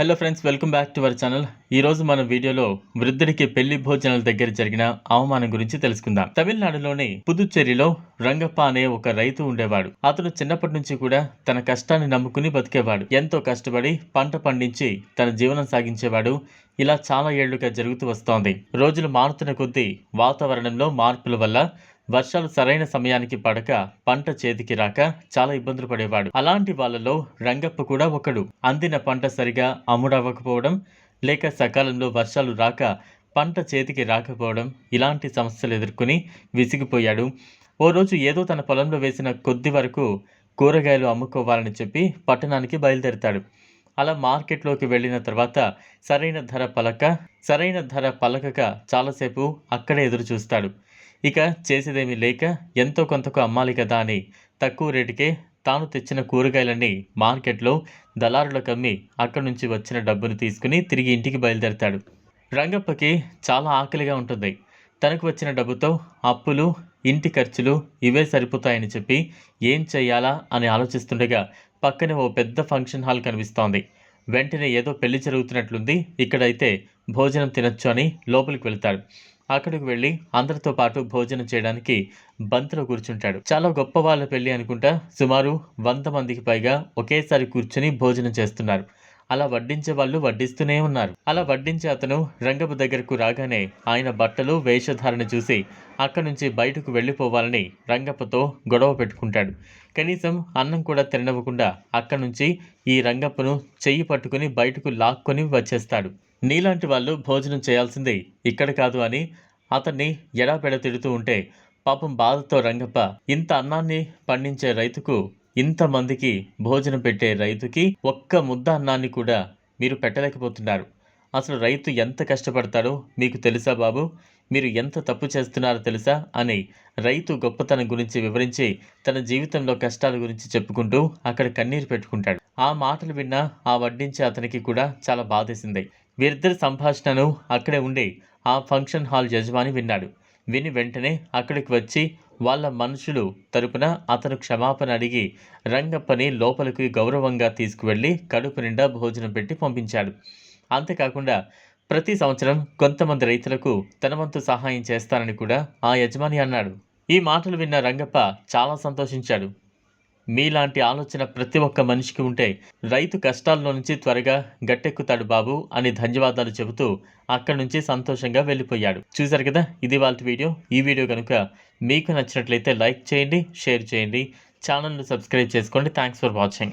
Hello friends welcome back to our channel ఈ రోజు మన వీడియోలో వృద్ధుడికి పెళ్ళి భోజనాల దగ్గర జరిగిన అవమానం గురించి తెలుసుకుందాం. తమిళనాడులోని పుదుచ్చేరిలో రంగప్ప అనే ఒక రైతు ఉండేవాడు. అతను చిన్నప్పటి నుంచి కూడా తన కష్టాన్ని నమ్ముకుని బతికేవాడు. ఎంతో కష్టపడి పంట పండించి తన జీవనం సాగించేవాడు. ఇలా చాలా ఏళ్ళుగా జరుగుతూ వస్తోంది. రోజులు మారుతున్న కొద్దీ వాతావరణంలో మార్పుల వల్ల వర్షాలు సరైన సమయానికి పడక పంట చేతికి రాక చాలా ఇబ్బందులు పడేవాడు. అలాంటి వాళ్ళలో రంగప్ప కూడా ఒకడు. అందిన పంట సరిగా అమ్ముడవ్వకపోవడం లేక సకాలంలో వర్షాలు రాక పంట చేతికి రాకపోవడం ఇలాంటి సమస్యలు ఎదుర్కొని విసిగిపోయాడు. ఓ రోజు ఏదో తన పొలంలో వేసిన కొద్ది వరకు కూరగాయలు అమ్ముకోవాలని చెప్పి పట్టణానికి బయలుదేరుతాడు. అలా మార్కెట్లోకి వెళ్ళిన తర్వాత సరైన ధర పలక సరైన ధర పలకక చాలాసేపు అక్కడే ఎదురు చూస్తాడు ఇక చేసేదేమీ లేక ఎంతో కొంతకు అమ్మాలి కదా అని తక్కువ రేటుకే తాను తెచ్చిన కూరగాయలన్నీ మార్కెట్లో దళారులకు అమ్మి అక్కడి నుంచి వచ్చిన డబ్బును తీసుకుని తిరిగి ఇంటికి బయలుదేరతాడు. రంగప్పకి చాలా ఆకలిగా ఉంటుంది. తనకు వచ్చిన డబ్బుతో అప్పులు ఇంటి ఖర్చులు ఇవే సరిపోతాయని చెప్పి ఏం చేయాలా అని ఆలోచిస్తుండగా పక్కనే ఓ పెద్ద ఫంక్షన్ హాల్ కనిపిస్తోంది. వెంటనే ఏదో పెళ్ళి జరుగుతున్నట్లుంది. ఇక్కడైతే భోజనం తినొచ్చు అని లోపలికి వెళ్తాడు. అక్కడికి వెళ్ళి అందరితో పాటు భోజనం చేయడానికి బంతిలో కూర్చుంటాడు. చాలా గొప్ప వాళ్ళ పెళ్ళి అనుకుంటా. సుమారు వంద మందికి పైగా ఒకేసారి కూర్చుని భోజనం చేస్తున్నారు. అలా వడ్డించే వాళ్ళు వడ్డిస్తూనే ఉన్నారు. అలా వడ్డించే అతను రంగపు దగ్గరకు రాగానే ఆయన బట్టలు వేషధారణ చూసి అక్కడి నుంచి బయటకు వెళ్ళిపోవాలని రంగప్పతో గొడవ పెట్టుకుంటాడు. కనీసం అన్నం కూడా తినవ్వకుండా అక్కడి నుంచి ఈ రంగప్పను చెయ్యి పట్టుకుని బయటకు లాక్కొని వచ్చేస్తాడు. నీలాంటి వాళ్ళు భోజనం చేయాల్సింది ఇక్కడ కాదు అని అతన్ని ఎడాపెడ తిడుతూ ఉంటే పాపం బాధతో రంగప్ప ఇంత అన్నాన్ని పండించే రైతుకు ఇంతమందికి భోజనం పెట్టే రైతుకి ఒక్క ముద్ద అన్నాన్ని కూడా మీరు పెట్టలేకపోతున్నారు. అసలు రైతు ఎంత కష్టపడతాడో మీకు తెలుసా బాబు? మీరు ఎంత తప్పు చేస్తున్నారో తెలుసా? అని రైతు గొప్పతనం గురించి వివరించి తన జీవితంలో కష్టాల గురించి చెప్పుకుంటూ అక్కడ కన్నీరు పెట్టుకుంటాడు. ఆ మాటలు విన్న ఆ వడ్డించే అతనికి కూడా చాలా బాధేసింది. వీరిద్దరి సంభాషణను అక్కడే ఉండి ఆ ఫంక్షన్ హాల్ యజమాని విన్నాడు. విని వెంటనే అక్కడికి వచ్చి వాళ్ళ మనుషులు తరపున అతను క్షమాపణ అడిగి రంగప్పని లోపలికి గౌరవంగా తీసుకువెళ్ళి కడుపు నిండా భోజనం పెట్టి పంపించాడు. అంతేకాకుండా ప్రతి సంవత్సరం కొంతమంది రైతులకు తన వంతు సహాయం చేస్తానని కూడా ఆ యజమాని అన్నాడు. ఈ మాటలు విన్న రంగప్ప చాలా సంతోషించాడు. మీలాంటి ఆలోచన ప్రతి ఒక్క మనిషికి ఉంటే రైతు కష్టాల్లో నుంచి త్వరగా గట్టెక్కుతాడు బాబు అని ధన్యవాదాలు చెబుతూ అక్కడి నుంచి సంతోషంగా వెళ్ళిపోయాడు. చూశారు కదా? ఇది వాళ్ళ వీడియో. ఈ వీడియో కనుక మీకు నచ్చినట్లయితే లైక్ చేయండి షేర్ చేయండి. ఛానల్ను సబ్స్క్రైబ్ చేసుకోండి. Thanks for watching.